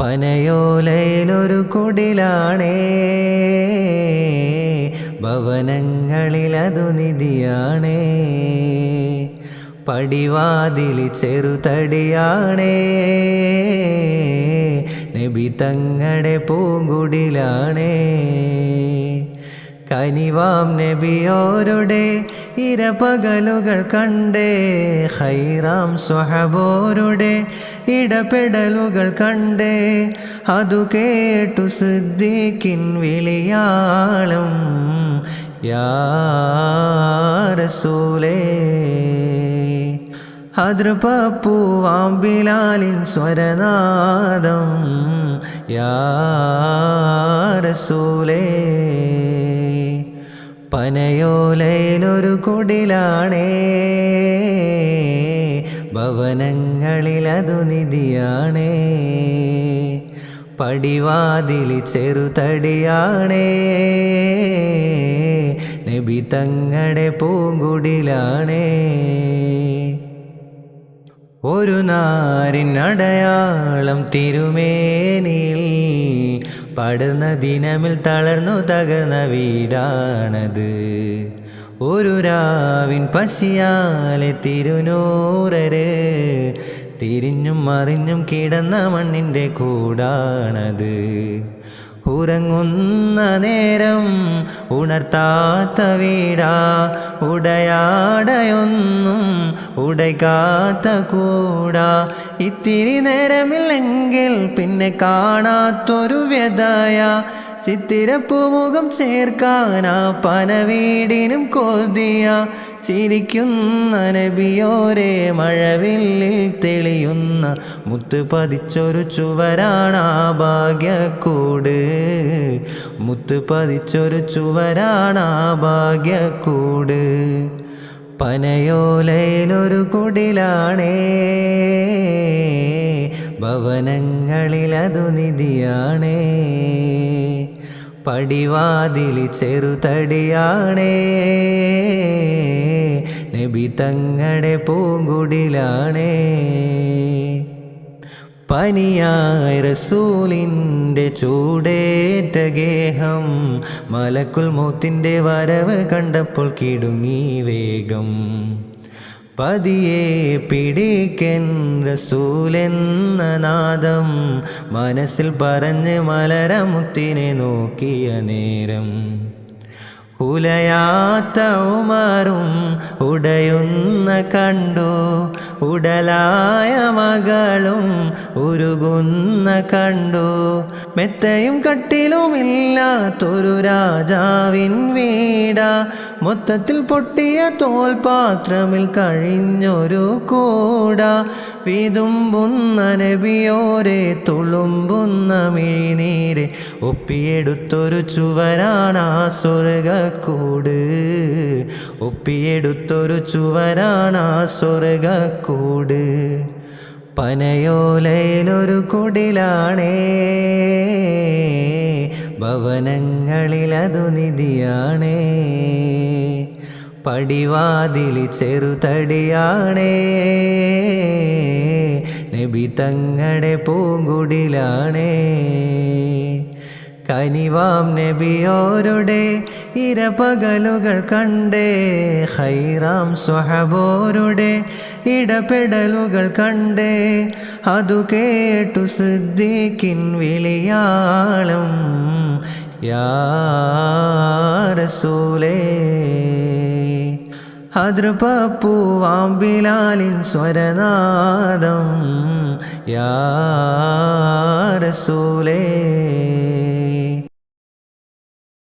പനയോലയിലൊരു കുടിലാണേ. ഭവനങ്ങളിലതു നിധിയാണേ. പടിവാതിലി ചെറുതടിയാണേ. നബി തങ്ങളുടെ പൂങ്കുടിലാണേ. കനിവാം നബിയോരുടെ ഇരപകലുകൾ കണ്ടേ ഹൈറാം സ്വഹബോരുടെ ഇടപെടലുകൾ കണ്ടേ. അതു കേട്ടു സിദ്ദീഖിൻ വിളിയാളം യാരസൂലേ ഹദ്രപൂവാം ബിലാലിൻ സ്വരനാദം യാരസൂലേ പനയോലയിലൊരു കുടിലാണേ ഭവനങ്ങളിലതു നിധിയാണേ. പടിവാതിലി ചെറുതടിയാണേ. നബി തങ്ങളുടെ പൂങ്കുടിലാണേ. ഒരു നാരിനടയാളം തിരുമേനിൽ പടർന്ന ദിനമിൽ തളർന്നു തകർന്ന വീടാണത്. ഒരു രാവിൻ പശിയാലെ തിരുനൂറര് തിരിഞ്ഞും മറിഞ്ഞും കിടന്ന മണ്ണിന്റെ കൂടാണത്. ഉറങ്ങുന്ന നേരം ഉണർത്താത്ത വീടാ ഉടയാടയൊന്നും ഉടയ്ക്കാത്ത കൂടാ. ഇത്തിരി നേരമില്ലെങ്കിൽ പിന്നെ കാണാത്തൊരു വ്യതയ ചിത്തിരപ്പൂമുഖം ചേർക്കാനാ പനവീടിനും കൊതിയ ചിരിക്കുന്ന നബിയോരെ മഴവില്ലിൽ തെളിയുന്ന മുത്ത് പതിച്ചൊരു ചുവരാണാ ഭാഗ്യക്കൂട്. മുത്ത് പതിച്ചൊരു ചുവരാണാ ഭാഗ്യക്കൂട്. പനയോലയിലൊരു കുടിലാണേ. ഭവനങ്ങളിലതു നിധിയാണേ. പടിവാതിലി ചെറുതടിയാണേ. നബി തങ്ങടെ പൂങ്കുടിലാണേ. പനിയായ റസൂലിന്റെ ചൂടേറ്റ ഗേഹം മലക്കുൽ മൂത്തിന്റെ വരവ് കണ്ടപ്പോൾ കിടുങ്ങി വേഗം. പതിയെ പിടിക്കൻ റസൂലെന്ന നാദം മനസ്സിൽ പറഞ്ഞ് മലരമുത്തിനെ നോക്കിയ നേരം. ഉലയാത്ത ഉമറും ഉടയുന്ന കണ്ടു. ഉടലായ മകളും ഉരുകുന്ന കണ്ടു. മെത്തയും കട്ടിലുമില്ലാത്തൊരു രാജാവിൻ വീട. മൊത്തത്തിൽ പൊട്ടിയ തോൽപാത്രമിൽ കഴിഞ്ഞൊരു കൂട. വിതുമ്പുന്ന നബിയോരെ തുളുമ്പുന്ന മിഴിനീരെ ഒപ്പിയെടുത്തൊരു ചുവരാണ് ആ സ്വർഗക്കൂട് ഒപ്പിയെടുത്തൊരു ചുവരാണ് ആ സ്വർഗക്കൂട് പനയോലയിലൊരു കുടിലാണേ ഭവനങ്ങളിലതു നിധിയാണേ. പടിവാതിലി ചെറുതടിയാണേ. നബി തങ്ങടെ പൂങ്കുടിലാണേ. കനിവാം നബിയോരുടെ ഇരപകലുകൾ കണ്ടേ. ഹൈറാം സ്വഹബോരുടെ ഇടപെടലുകൾ കണ്ടേ. അതു കേട്ടു സിദ്ദീഖിൻ വിളിയാളം യാരസൂലേ ബിലാലിൻ സ്വരനാദം. യാരസൂലേ